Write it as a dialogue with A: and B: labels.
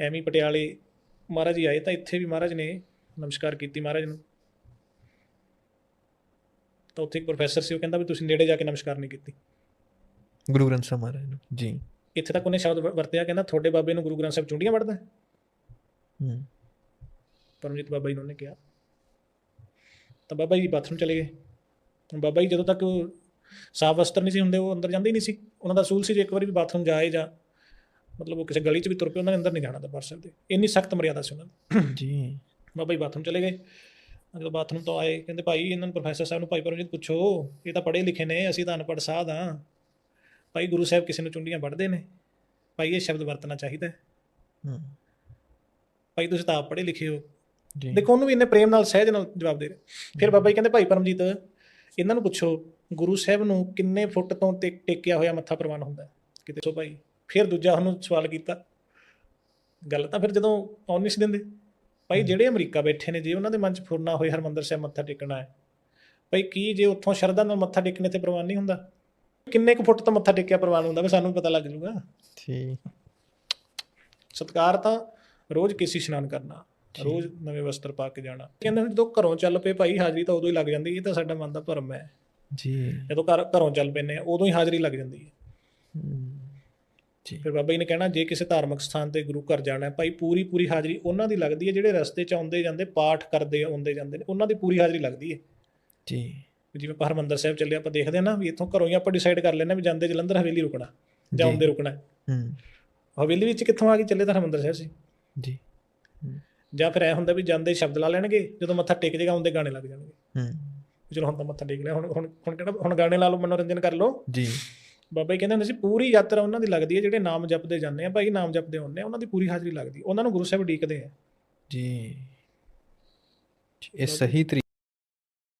A: ਐਵੇਂ ਪਟਿਆਲੇ ਮਹਾਰਾਜ ਜੀ ਆਏ ਤਾਂ ਇੱਥੇ ਵੀ ਮਹਾਰਾਜ ਨੇ ਨਮਸਕਾਰ ਕੀਤੀ ਮਹਾਰਾਜ ਨੂੰ। ਤਾਂ ਉੱਥੇ ਇੱਕ ਪ੍ਰੋਫੈਸਰ ਸੀ ਉਹ ਕਹਿੰਦਾ ਵੀ ਤੁਸੀਂ ਨੇੜੇ ਜਾ ਕੇ ਨਮਸਕਾਰ ਨਹੀਂ ਕੀਤੀ।
B: ਗੁਰੂ ਗ੍ਰੰਥ ਸਾਹਿਬ ਮਹਾਰਾਜ ਨੂੰ ਜੀ।
A: ਇੱਥੇ ਤੱਕ ਉਹਨੇ ਸ਼ਬਦ ਵਰਤਿਆ ਕਹਿੰਦਾ ਤੁਹਾਡੇ ਬਾਬੇ ਨੂੰ ਗੁਰੂ ਗ੍ਰੰਥ ਸਾਹਿਬ ਚੁੰਡੀਆਂ ਵੜਦਾ ਹੈ? ਪਰਮਜੀਤ ਬਾਬਾ ਜੀ ਨੇ ਉਹਨੇ ਕਿਹਾ। ਤਾਂ ਬਾਬਾ ਜੀ ਬਾਥਰੂਮ ਚਲੇ ਗਏ। ਬਾਬਾ ਜੀ ਜਦੋਂ ਤੱਕ ਸਾਫ਼ ਵਸਤਰ ਨਹੀਂ ਸੀ ਹੁੰਦੇ ਉਹ ਅੰਦਰ ਜਾਂਦੇ ਹੀ ਨਹੀਂ ਸੀ। ਉਹਨਾਂ ਦਾ ਅਸੂਲ ਸੀ ਜੇ ਇੱਕ ਵਾਰੀ ਵੀ ਬਾਥਰੂਮ ਜਾਏ ਜਾਂ ਮਤਲਬ ਉਹ ਕਿਸੇ ਗਲੀ 'ਚ ਵੀ ਤੁਰ ਪਏ ਉਹਨਾਂ ਨੇ ਅੰਦਰ ਨਹੀਂ ਜਾਣਾ ਦਰਬਾਰ ਸਾਹਿਬ ਦੇ ਇੰਨੀ ਸਖਤ ਮਰਿਆਦਾ ਸੀ ਉਹਨਾਂ ਦੀ।
B: ਜੀ।
A: ਬਾਬਾ ਜੀ ਬਾਥਰੂਮ ਚਲੇ ਗਏ। ਜਦੋਂ ਬਾਥਰੂਮ ਤੋਂ ਆਏ ਕਹਿੰਦੇ ਭਾਈ ਇਹਨਾਂ ਨੂੰ ਪ੍ਰੋਫੈਸਰ ਸਾਹਿਬ ਨੂੰ ਭਾਈ ਪਰਮਜੀਤ ਪੁੱਛੋ ਇਹ ਤਾਂ ਪੜ੍ਹੇ ਲਿਖੇ ਨੇ ਅਸੀਂ ਤਾਂ ਅਨਪੜ੍ਹ ਸਾਧ ਹਾਂ। ਭਾਈ ਗੁਰੂ ਸਾਹਿਬ ਕਿਸੇ ਨੂੰ ਚੁੰਡੀਆਂ ਵੜਦੇ ਨੇ। ਭਾਈ ਇਹ ਸ਼ਬਦ ਵਰਤਣਾ ਚਾਹੀਦਾ ਹੈ। ਭਾਈ ਤੁਸੀਂ ਤਾਂ ਆਪ ਪੜ੍ਹੇ ਲਿਖੇ ਹੋ।
B: ਜੀ।
A: ਦੇਖੋ ਉਹਨੂੰ ਵੀ ਇੰਨੇ ਪ੍ਰੇਮ ਨਾਲ ਸਹਿਜ ਨਾਲ ਜਵਾਬ ਦੇ ਰਹੇ। ਫਿਰ ਬਾਬਾ ਜੀ ਕਹਿੰਦੇ ਭਾਈ ਪਰਮਜੀਤ ਇਹਨਾਂ ਨੂੰ ਪੁੱਛੋ ਗੁਰੂ ਸਾਹਿਬ ਨੂੰ ਕਿੰਨੇ ਫੁੱਟ ਤੋਂ ਟੇਕਿਆ ਹੋਇਆ ਮੱਥਾ ਪ੍ਰਵਾਨ ਹੁੰਦਾ? ਕਿਤੇ ਸੋ ਭਾਈ। ਫਿਰ ਦੂਜਾ ਉਹਨੂੰ ਸਵਾਲ ਕੀਤਾ। ਗੱਲ ਤਾਂ ਫਿਰ ਜਦੋਂ ਆਉਣ ਨਹੀਂ ਸੀ ਦਿੰਦੇ। ਭਾਈ ਜਿਹੜੇ ਅਮਰੀਕਾ ਬੈਠੇ ਨੇ ਜੇ ਉਹਨਾਂ ਦੇ ਮਨ 'ਚ ਫੁਰਨਾ ਹੋਏ ਹਰਮੰਦਰ ਸਾਹਿਬ ਮੱਥਾ ਟੇਕਣਾ ਹੈ ਭਾਈ ਕੀ ਜੇ ਉੱਥੋਂ ਸ਼ਰਧਾ ਨਾਲ ਮੱਥਾ ਟੇਕਣੇ ਤੇ ਪ੍ਰਵਾਨ ਨਹੀਂ ਹੁੰਦਾ? ਕਿੰਨੇ ਕੁ ਫੁੱਟ ਤੋਂ ਮੱਥਾ ਟੇਕਿਆ ਪ੍ਰਵਾਨ ਹੁੰਦਾ ਵੀ? ਸਾਨੂੰ ਪਤਾ ਲੱਗ ਜੂਗਾ
B: ਠੀਕ।
A: ਸਤਕਾਰ ਤਾਂ ਰੋਜ਼ ਕਿਸੇ ਇਸ਼ਨਾਨ ਕਰਨਾ ਰੋਜ਼ ਨਵੇਂ ਵਸਤਰ ਪਾ ਕੇ ਜਾਣਾ। ਕਹਿੰਦੇ ਨੇ ਜਦੋਂ ਘਰੋਂ ਚੱਲ ਪਏ ਭਾਈ ਹਾਜ਼ਰੀ ਤਾਂ ਉਦੋਂ ਹੀ ਲੱਗ ਜਾਂਦੀ ਇਹ ਤਾਂ ਸਾਡਾ ਮਨ ਦਾ ਭਰਮ ਹੈ।
B: ਜੀ।
A: ਜਦੋਂ ਘਰ ਘਰੋਂ ਚੱਲ ਪੈਨੇ ਆ ਉਦੋਂ ਹੀ ਹਾਜ਼ਰੀ ਲੱਗ ਜਾਂਦੀ ਹੈ। ਫਿਰ ਬਾਬਾ ਜੀ ਨੇ ਕਹਿਣਾ ਜੇ ਕਿਸੇ ਧਾਰਮਿਕ ਸਥਾਨ ਤੇ ਗੁਰੂ ਘਰ ਜਾਣਾ ਹੈ ਭਾਈ ਪੂਰੀ ਪੂਰੀ ਹਾਜ਼ਰੀ ਉਹਨਾਂ ਦੀ ਲੱਗਦੀ ਹੈ ਜਿਹੜੇ ਰਸਤੇ 'ਚ ਆਉਂਦੇ ਜਾਂਦੇ ਪਾਠ ਕਰਦੇ ਆਉਂਦੇ ਜਾਂਦੇ ਨੇ ਉਹਨਾਂ ਦੀ ਪੂਰੀ ਹਾਜ਼ਰੀ ਲੱਗਦੀ ਹੈ।
B: ਜੀ।
A: ਜਿਵੇਂ ਹਰਮੰਦਰ ਸਾਹਿਬ ਚੱਲੇ ਆਪਾਂ ਦੇਖਦੇ ਹਾਂ ਨਾ ਵੀ ਇੱਥੋਂ ਘਰੋਂ ਹੀ ਆਪਾਂ ਡਿਸਾਈਡ ਕਰ ਹਾਂ ਵੀ ਜਾਂਦੇ ਜਲੰਧਰ ਹਵੇਲੀ ਰੁਕਣਾ ਜੀ। ਆਉਂਦੇ ਰੁਕਣਾ ਹੈ।
B: ਹੂੰ।
A: ਹਵੇਲੀ ਵਿੱਚ ਕਿੱਥੋਂ ਆ ਕੇ ਚੱਲੇ ਤਾਂ ਹਰਮੰਦਰ ਸਾਹਿਬ ਸੀ।
B: ਜੀ।
A: ਜਾਂ ਫਿਰ ਐ ਹੁੰਦਾ ਵੀ ਜਾਂਦੇ ਸ਼ਬਦ ਲਾ ਲੈਣਗੇ ਜਦੋਂ ਮੱਥਾ ਟੇਕ ਜੇਗਾ ਆਉਂਦੇ ਗਾਣੇ ਲੱਗ ਜਾਣਗੇ।
B: ਹੂੰ।
A: ਚਲੋ ਹੁਣ ਤਾਂ ਮੱਥਾ ਟੇਕ ਲਿਆ ਹੁਣ ਹੁਣ ਹੁਣ ਕਿਹੜਾ ਹੁਣ ਗਾਣੇ ਲਾ ਲਓ ਮਨੋਰੰਜਨ ਕਰ ਲਓ।
B: ਜੀ।
A: ਬਾਬਾ ਜੀ ਕਹਿੰਦੇ ਹੁੰਦੇ ਸੀ ਪੂਰੀ ਯਾਤਰਾ ਉਹਨਾਂ ਦੀ ਲੱਗਦੀ ਹੈ ਜਿਹੜੇ ਨਾਮ ਜਪਦੇ ਜਾਂਦੇ ਆ ਭਾਈ ਨਾਮ ਜਪਦੇ ਹੁੰਦੇ ਆ ਉਹਨਾਂ ਦੀ ਪੂਰੀ ਹਾਜ਼ਰੀ ਲੱਗਦੀ ਉਹਨਾਂ ਨੂੰ ਗੁਰੂ ਸਾਹਿਬ ਉਡੀਕਦੇ ਆ।
B: ਜੀ। ਇਹ ਸਹੀ ਤਰੀਕੇ